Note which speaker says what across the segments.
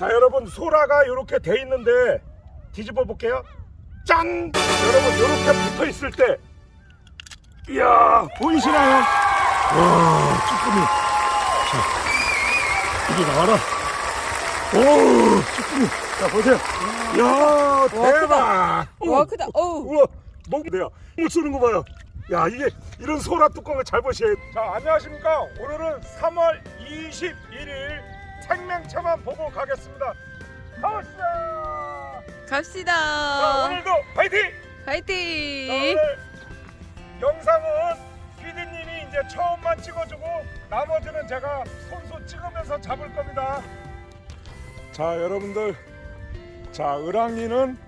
Speaker 1: 자 여러분 소라가 이렇게 돼 있는데 뒤집어 볼게요. 짠! 여러분 이렇게 붙어 있을 때 이야 보이시나요? 와 쭈꾸미 자 이게 나와라 오 쭈꾸미 자 보세요 이야 대박
Speaker 2: 와 크다. 어우.
Speaker 1: 우와 먹대야 못 쏘는 거 봐요 야 이게 이런 소라 뚜껑을 잘 보셔야 자 안녕하십니까 오늘은 3월 21일 생명체만 보고 가겠습니다 가봅시다 자
Speaker 2: 갑시다.
Speaker 1: 오늘도 파이팅 자,
Speaker 2: 파이팅.
Speaker 1: 오늘 영상은 PD님이 이제 처음만 찍어주고 나머지는 제가 손수 찍으면서 잡을 겁니다. 자 여러분들 자 을왕리는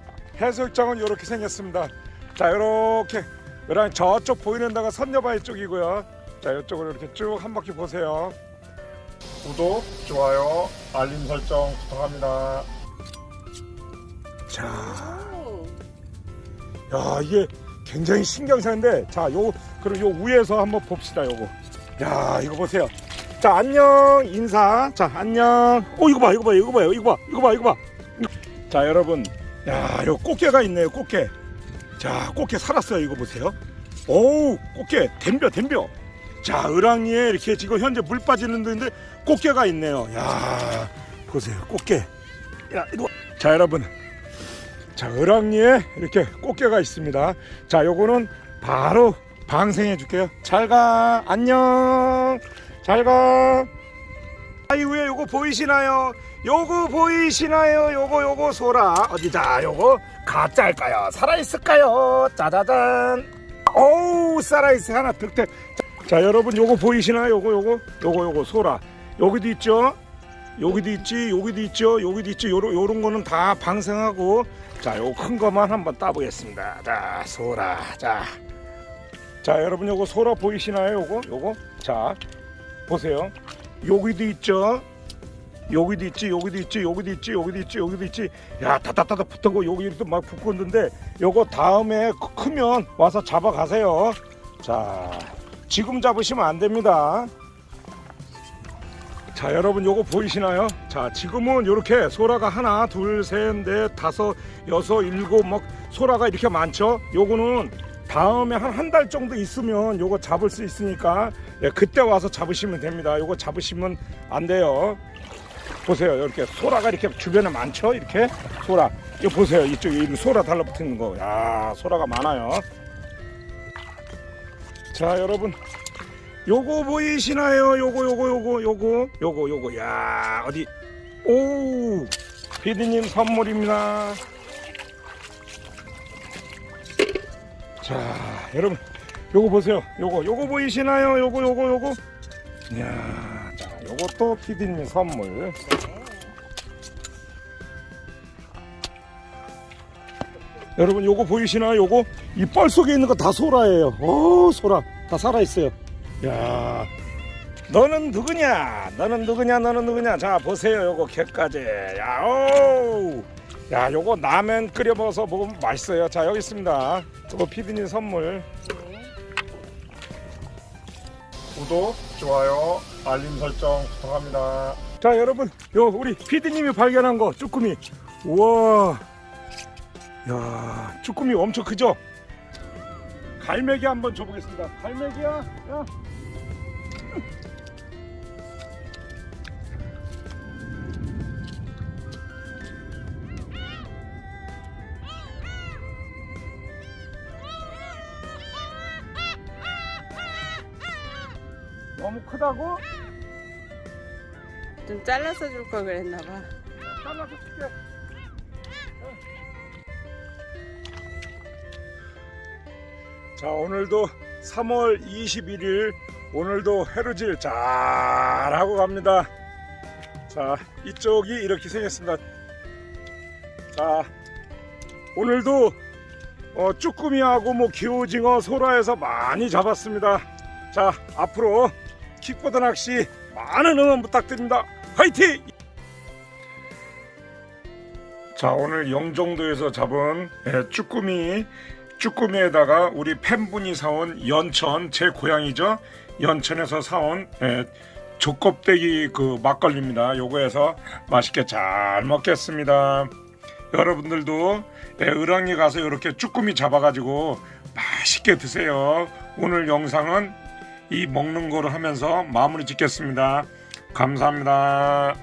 Speaker 1: 해수욕장은 이렇게 생겼습니다. 자 이렇게 을왕 저쪽 보이는 데가 선녀바위 쪽이고요. 자 이쪽으로 이렇게 쭉 한 바퀴 보세요. 구독, 좋아요, 알림 설정 부탁합니다. 자.
Speaker 2: 오.
Speaker 1: 야 이게 굉장히 신경사인데 자 요 그럼 요 위에서 한번 봅시다 요거. 야 이거 보세요. 자 안녕 인사. 자 안녕. 어 이거 봐 이거 봐 이거 봐요 이거 봐 이거 봐 이거 봐 자 여러분. 야 요 꽃게가 있네요 꽃게. 자 꽃게 살았어요 이거 보세요. 오우 꽃게 댐벼 댐벼 자 을왕리에 이렇게 지금 현재 물 빠지는 데인데 꽃게가 있네요 야 보세요 꽃게 야 이거 자 여러분 자, 을왕리에 이렇게 꽃게가 있습니다. 자, 요거는 바로 방생해 줄게요. 잘 가. 안녕. 잘 가. 아이 위에 요거 보이시나요? 요거 보이시나요? 요거 요거 소라. 어디자? 요거 가짜일까요? 살아 있을까요? 짜자잔. 어우, 살아 있어. 하나 득템. 자, 자, 여러분 요거 보이시나요? 요거 요거 요거 요거 소라. 여기도 있죠? 여기도 있지, 여기도 있죠, 여기도 있지. 요런 요런 거는 다 방생하고 자, 요 큰 거만 한번 따보겠습니다. 자, 소라. 자. 자, 여러분 요거 소라 보이시나요? 요거? 요거? 자. 보세요. 여기도 있죠. 여기도 있지, 여기도 있지, 여기도 있지, 여기도 있지, 여기도 있지. 야, 다다다다 붙고 여기도 막 붙고 있는데 요거 다음에 크- 크면 와서 잡아 가세요. 자. 지금 잡으시면 안 됩니다. 자 여러분 요거 보이시나요? 자 지금은 이렇게 소라가 하나 둘셋넷 다섯 여섯 일곱 막 소라가 이렇게 많죠? 요거는 다음에 한 한 달 정도 있으면 요거 잡을 수 있으니까 예, 그때 와서 잡으시면 됩니다. 요거 잡으시면 안 돼요. 보세요 이렇게 소라가 이렇게 주변에 많죠? 이렇게 소라 이거 보세요 이쪽에 이 소라 달라붙는 거. 야 소라가 많아요. 자 여러분 요거 보이시나요? 요거 요거 요거 요거 요거 요거 야 어디 오 피디님 선물입니다. 자 여러분 요거 보세요. 요거 요거 보이시나요? 요거 요거 요거 야, 자 요것도 피디님 선물. 여러분 요거 보이시나요? 요거 이뻘 속에 있는 거 다 소라예요. 오 소라 다 살아 있어요. 야, 너는 누구냐? 너는 누구냐? 너는 누구냐? 자 보세요, 요거 개까지. 야, 오, 야, 요거 라면 끓여 먹어서 먹으면 맛있어요. 자 여기 있습니다. 요거 피디님 선물. 구독, 좋아요, 알림 설정 부탁합니다. 자 여러분, 요 우리 피디님이 발견한 거 쭈꾸미. 우와, 야, 쭈꾸미 엄청 크죠? 갈매기 한번 줘보겠습니다. 갈매기야, 야. 너무 크다고?
Speaker 2: 좀 잘라서 줄 걸 그랬나 봐.
Speaker 1: 잘라서 줄게. 자 오늘도 3월 21일 오늘도 해루질 잘하고 갑니다. 자 이쪽이 이렇게 생겼습니다. 자 오늘도 어, 쭈꾸미하고 뭐 기오징어 소라에서 많이 잡았습니다. 자 앞으로 킥보드 낚시 많은 응원 부탁드립니다. 화이팅! 자 오늘 영종도에서 잡은 예, 쭈꾸미 쭈꾸미에다가 우리 팬분이 사온 연천 제 고향이죠 연천에서 사온 예, 족껍데기 그 막걸리입니다. 요거에서 맛있게 잘 먹겠습니다. 여러분들도 예, 을왕리 가서 이렇게 쭈꾸미 잡아가지고 맛있게 드세요. 오늘 영상은 이 먹는 거를 하면서 마무리 짓겠습니다. 감사합니다.